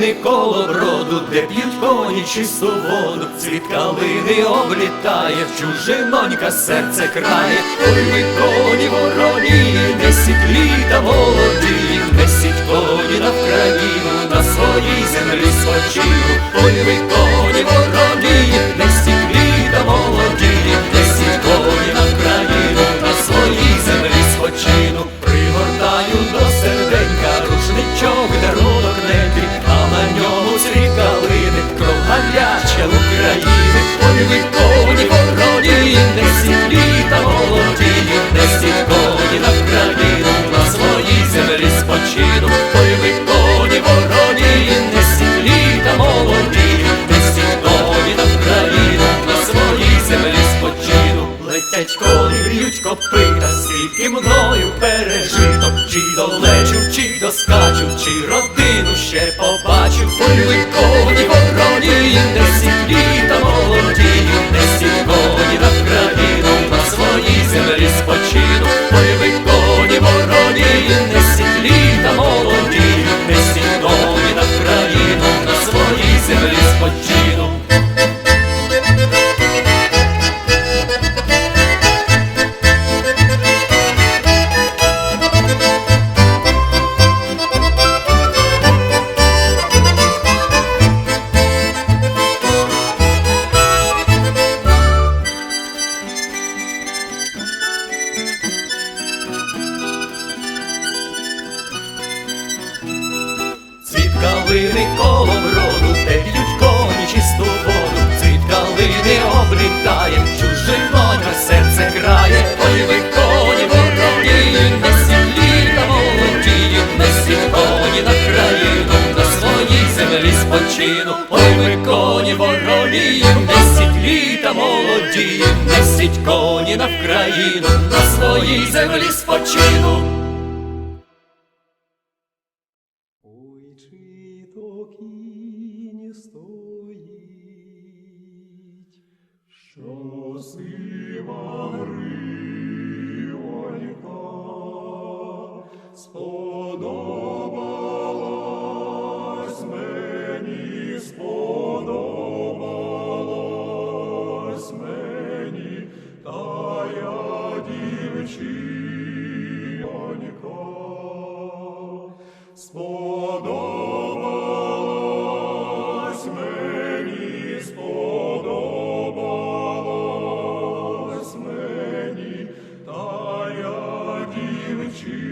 калини коло броду, де п'ють коні чисту воду, цвіт калини облітає, в чужинонька серце крає, ой ви коні вороні, несіть літа молоді, десять коні на країну, на своїй землі спочину, ой ви коні вороні, летять коні, б'ють копита, скільки мною пережито, чи долечу, чи доскачу, чи родину ще побачу, Були коні вороні, несіть літа молоді, несіть коні на Вкраїну, калини коло броду, де б'ють коні чисту воду, цвіт калини облітає, чужинонька серце крає, ой ви коні вороні, несіть літа молоді, несіть коні на країну, на своїй землі спочину, ой ви коні вороні, несіть літа молоді, несіть коні на Вкраїну, на своїй землі спочину. Що сива гривонька сподобалась мені, сподобалась мені, та я дівчинонька. Сподобалась дівчинонько.